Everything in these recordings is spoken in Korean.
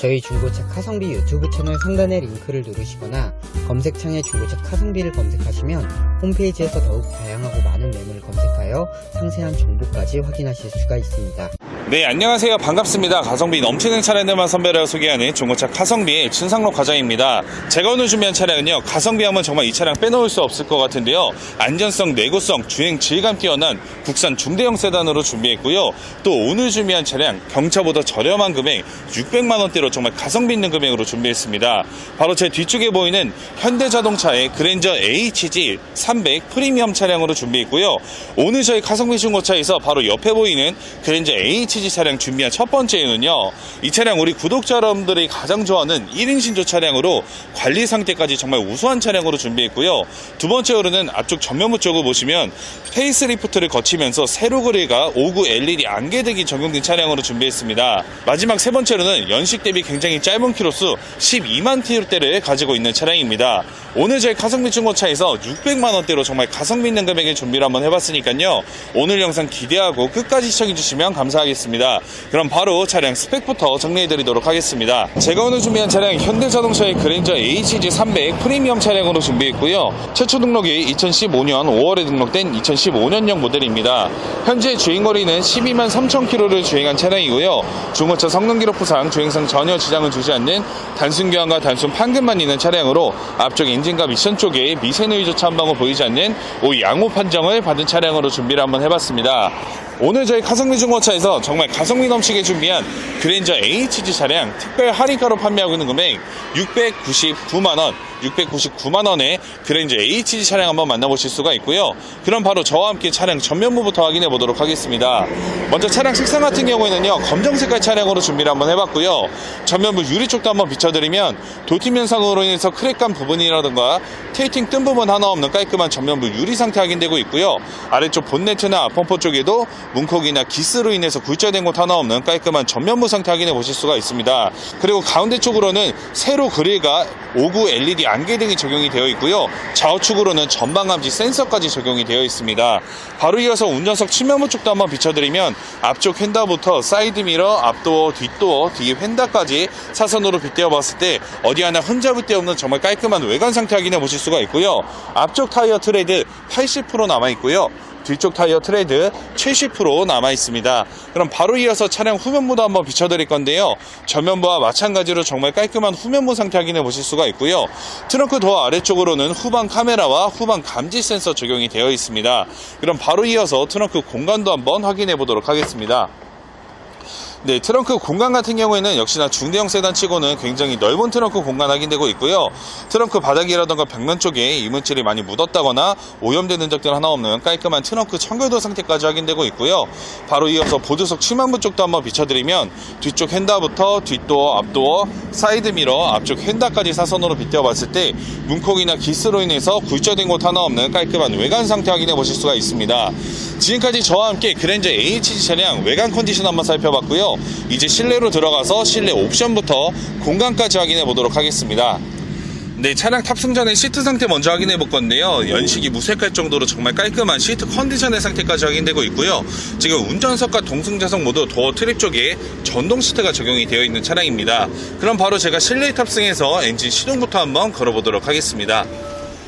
저희 중고차 카성비 유튜브 채널 상단의 링크를 누르시거나 검색창에 중고차 카성비를 검색하시면 홈페이지에서 더욱 다양하고 많은 매물을 검색하여 상세한 정보까지 확인하실 수가 있습니다. 네, 안녕하세요. 반갑습니다. 가성비 넘치는 차량들만 선별하여 소개하는 중고차 가성비의 신상록 과장입니다. 제가 오늘 준비한 차량은요, 가성비 하면 정말 이 차량 빼놓을 수 없을 것 같은데요. 안전성, 내구성, 주행 질감 뛰어난 국산 중대형 세단으로 준비했고요. 또 오늘 준비한 차량, 경차보다 저렴한 금액 600만원대로 정말 가성비 있는 금액으로 준비했습니다. 바로 제 뒤쪽에 보이는 현대자동차의 그랜저 HG 300 프리미엄 차량으로 준비했고요. 오늘 저희 가성비 중고차에서 바로 옆에 보이는 그랜저 HG 차량 준비한 첫 번째는요. 이 차량 우리 구독자 여러분들이 가장 좋아하는 1인 신조 차량으로 관리 상태까지 정말 우수한 차량으로 준비했고요. 두 번째로는 앞쪽 전면부 쪽을 보시면 페이스리프트를 거치면서 세로 그릴과 59 LED 안개등이 적용된 차량으로 준비했습니다. 마지막 세 번째로는 연식 대비 굉장히 짧은 키로수 12만 킬로대를 가지고 있는 차량입니다. 오늘 저희 가성비 중고차에서 600만 원대로 정말 가성비 있는 금액의 준비를 한번 해봤으니까요. 오늘 영상 기대하고 끝까지 시청해주시면 감사하겠습니다. 그럼 바로 차량 스펙부터 정리해드리도록 하겠습니다. 제가 오늘 준비한 차량 현대자동차의 그랜저 HG300 프리미엄 차량으로 준비했고요. 최초 등록이 2015년 5월에 등록된 2015년형 모델입니다. 현재 주행거리는 12만 3천 킬로를 주행한 차량이고요. 중고차 성능 기록 부상 주행상 전혀 지장을 주지 않는 단순 교환과 단순 판금만 있는 차량으로 앞쪽 엔진과 미션 쪽에 미세누이조차 한 방울 보이지 않는 오 양호 판정을 받은 차량으로 준비를 한번 해봤습니다. 오늘 저희 가성비 중고차에서 정말 가성비 넘치게 준비한 그랜저 HG 차량 특별 할인가로 판매하고 있는 금액 699만원 699만 원의 그랜저 HG 차량 한번 만나보실 수가 있고요. 그럼 바로 저와 함께 차량 전면부부터 확인해 보도록 하겠습니다. 먼저 차량 색상 같은 경우에는요 검정 색깔 차량으로 준비를 한번 해봤고요. 전면부 유리 쪽도 한번 비춰드리면 도팀 현상으로 인해서 크랙간 부분이라든가 테이팅 뜬 부분 하나 없는 깔끔한 전면부 유리 상태 확인되고 있고요. 아래쪽 본네트나 앞범퍼 쪽에도 문콕이나 기스로 인해서 굴절된 곳 하나 없는 깔끔한 전면부 상태 확인해 보실 수가 있습니다. 그리고 가운데 쪽으로는 세로 그릴과 59 LED 안개 등이 적용이 되어 있고요. 좌우측으로는 전방 감지 센서까지 적용이 되어 있습니다. 바로 이어서 운전석 측면부 쪽도 한번 비춰드리면 앞쪽 휀다부터 사이드 미러, 앞도어, 뒷도어, 뒤에 휀다까지 사선으로 빗대어 봤을 때 어디 하나 흠잡을 데 없는 정말 깔끔한 외관 상태 확인해 보실 수가 있고요. 앞쪽 타이어 트레드 80% 남아 있고요. 뒤쪽 타이어 트레드 70% 남아 있습니다. 그럼 바로 이어서 차량 후면부도 한번 비춰드릴 건데요. 전면부와 마찬가지로 정말 깔끔한 후면부 상태 확인해 보실 수가 있고요. 트렁크 도어 아래쪽으로는 후방 카메라와 후방 감지 센서 적용이 되어 있습니다. 그럼 바로 이어서 트렁크 공간도 한번 확인해 보도록 하겠습니다. 네, 트렁크 공간 같은 경우에는 역시나 중대형 세단 치고는 굉장히 넓은 트렁크 공간 확인되고 있고요. 트렁크 바닥이라던가 벽면 쪽에 이물질이 많이 묻었다거나 오염된 흔적들 하나 없는 깔끔한 트렁크 청결도 상태까지 확인되고 있고요. 바로 이어서 보조석 측면부 쪽도 한번 비춰드리면 뒤쪽 핸다부터 뒷도어, 앞도어, 사이드 미러, 앞쪽 핸다까지 사선으로 빗대어 봤을 때 문콕이나 기스로 인해서 굴절된 곳 하나 없는 깔끔한 외관 상태 확인해 보실 수가 있습니다. 지금까지 저와 함께 그랜저 HG 차량 외관 컨디션 한번 살펴봤고요. 이제 실내로 들어가서 실내 옵션부터 공간까지 확인해 보도록 하겠습니다. 네, 차량 탑승 전에 시트 상태 먼저 확인해 볼 건데요. 연식이 무색할 정도로 정말 깔끔한 시트 컨디션의 상태까지 확인되고 있고요. 지금 운전석과 동승자석 모두 도어 트립 쪽에 전동 시트가 적용이 되어 있는 차량입니다. 그럼 바로 제가 실내에 탑승해서 엔진 시동부터 한번 걸어보도록 하겠습니다.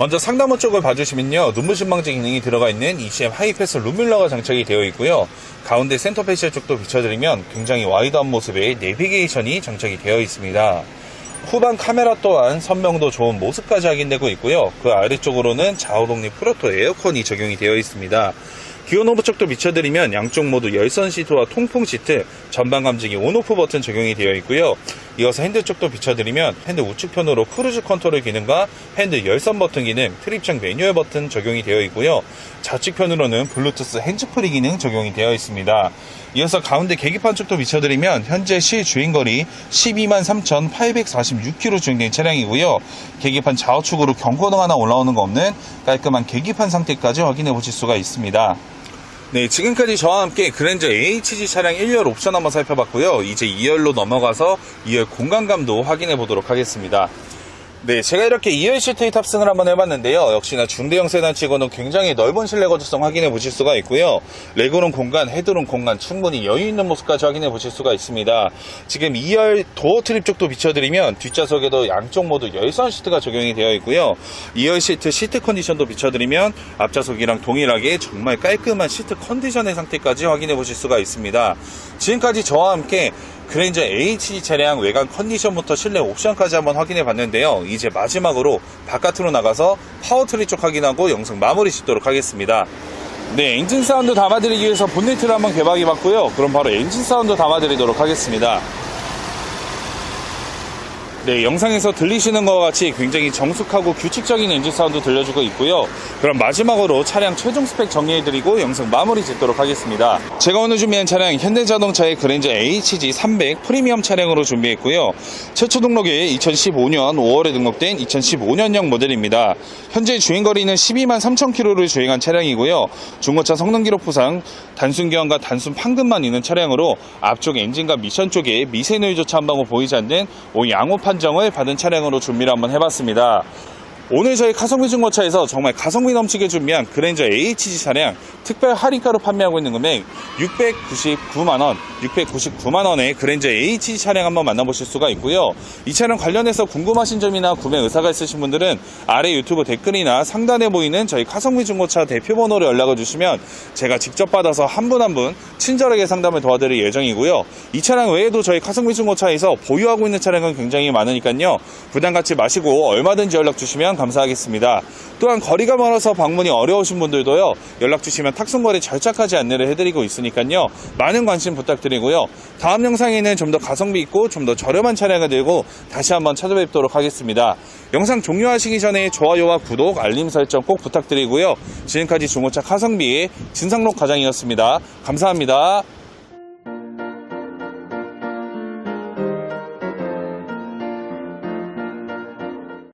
먼저 상단부 쪽을 봐주시면요. 눈부신 방지 기능이 들어가 있는 ECM 하이패스 룸밀러가 장착이 되어 있고요. 가운데 센터 패시아 쪽도 비춰드리면 굉장히 와이드한 모습의 내비게이션이 장착이 되어 있습니다. 후방 카메라 또한 선명도 좋은 모습까지 확인되고 있고요. 그 아래쪽으로는 좌우 독립 프로토 에어컨이 적용이 되어 있습니다. 기어 노브 쪽도 비춰드리면 양쪽 모두 열선 시트와 통풍 시트, 전방 감지기 온오프 버튼 적용이 되어 있고요. 이어서 핸들 쪽도 비춰드리면 핸들 우측편으로 크루즈 컨트롤 기능과 핸들 열선 버튼 기능, 트립창 매뉴얼 버튼 적용이 되어 있고요. 좌측편으로는 블루투스 핸즈프리 기능 적용이 되어 있습니다. 이어서 가운데 계기판 쪽도 비춰드리면 현재 시 주행거리 12만 3,846km 주행된 차량이고요. 계기판 좌우측으로 경고등 하나 올라오는 거 없는 깔끔한 계기판 상태까지 확인해 보실 수가 있습니다. 네, 지금까지 저와 함께 그랜저 HG 차량 1열 옵션 한번 살펴봤고요. 이제 2열로 넘어가서 2열 공간감도 확인해 보도록 하겠습니다. 네, 제가 이렇게 2열 시트에 탑승을 한번 해봤는데요. 역시나 중대형 세단 치고는 굉장히 넓은 실내 거주성 확인해 보실 수가 있고요. 레그룸 공간, 헤드룸 공간 충분히 여유 있는 모습까지 확인해 보실 수가 있습니다. 지금 2열 도어 트립 쪽도 비춰드리면 뒷좌석에도 양쪽 모두 열선 시트가 적용이 되어 있고요. 2열 시트 시트 컨디션도 비춰드리면 앞좌석이랑 동일하게 정말 깔끔한 시트 컨디션의 상태까지 확인해 보실 수가 있습니다. 지금까지 저와 함께 그랜저 HG 차량 외관 컨디션부터 실내 옵션까지 한번 확인해 봤는데요. 이제 마지막으로 바깥으로 나가서 파워트리 쪽 확인하고 영상 마무리 짓도록 하겠습니다. 네, 엔진 사운드 담아드리기 위해서 본네트를 한번 개방해 봤고요. 그럼 바로 엔진 사운드 담아드리도록 하겠습니다. 네, 영상에서 들리시는 것과 같이 굉장히 정숙하고 규칙적인 엔진 사운드 들려주고 있고요. 그럼 마지막으로 차량 최종 스펙 정리해드리고 영상 마무리 짓도록 하겠습니다. 제가 오늘 준비한 차량 현대자동차의 그랜저 HG 300 프리미엄 차량으로 준비했고요. 최초 등록이 2015년 5월에 등록된 2015년형 모델입니다. 현재 주행거리는 12만 3천 킬로를 주행한 차량이고요. 중고차 성능 기록 부상, 단순 교환과 단순 판금만 있는 차량으로 앞쪽 엔진과 미션 쪽에 미세 노이조차 한 방울 보이지 않는 오 양호 판 정을 받은 차량으로 준비를 한번 해봤습니다. 오늘 저희 가성비 중고차에서 정말 가성비 넘치게 준비한 그랜저 HG 차량 특별 할인가로 판매하고 있는 금액 699만원, 699만원의 그랜저 HG 차량 한번 만나보실 수가 있고요. 이 차량 관련해서 궁금하신 점이나 구매 의사가 있으신 분들은 아래 유튜브 댓글이나 상단에 보이는 저희 가성비 중고차 대표번호로 연락을 주시면 제가 직접 받아서 한 분 한분 친절하게 상담을 도와드릴 예정이고요. 이 차량 외에도 저희 가성비 중고차에서 보유하고 있는 차량은 굉장히 많으니까요. 부담 갖지 마시고 얼마든지 연락 주시면 감사하겠습니다. 또한 거리가 멀어서 방문이 어려우신 분들도요. 연락 주시면 탁송거리 절차까지 안내를 해드리고 있으니까요. 많은 관심 부탁드리고요. 다음 영상에는 좀 더 가성비 있고 좀 더 저렴한 차량을 들고 다시 한번 찾아뵙도록 하겠습니다. 영상 종료하시기 전에 좋아요와 구독, 알림 설정 꼭 부탁드리고요. 지금까지 중고차 가성비의 진상록 과장이었습니다. 감사합니다.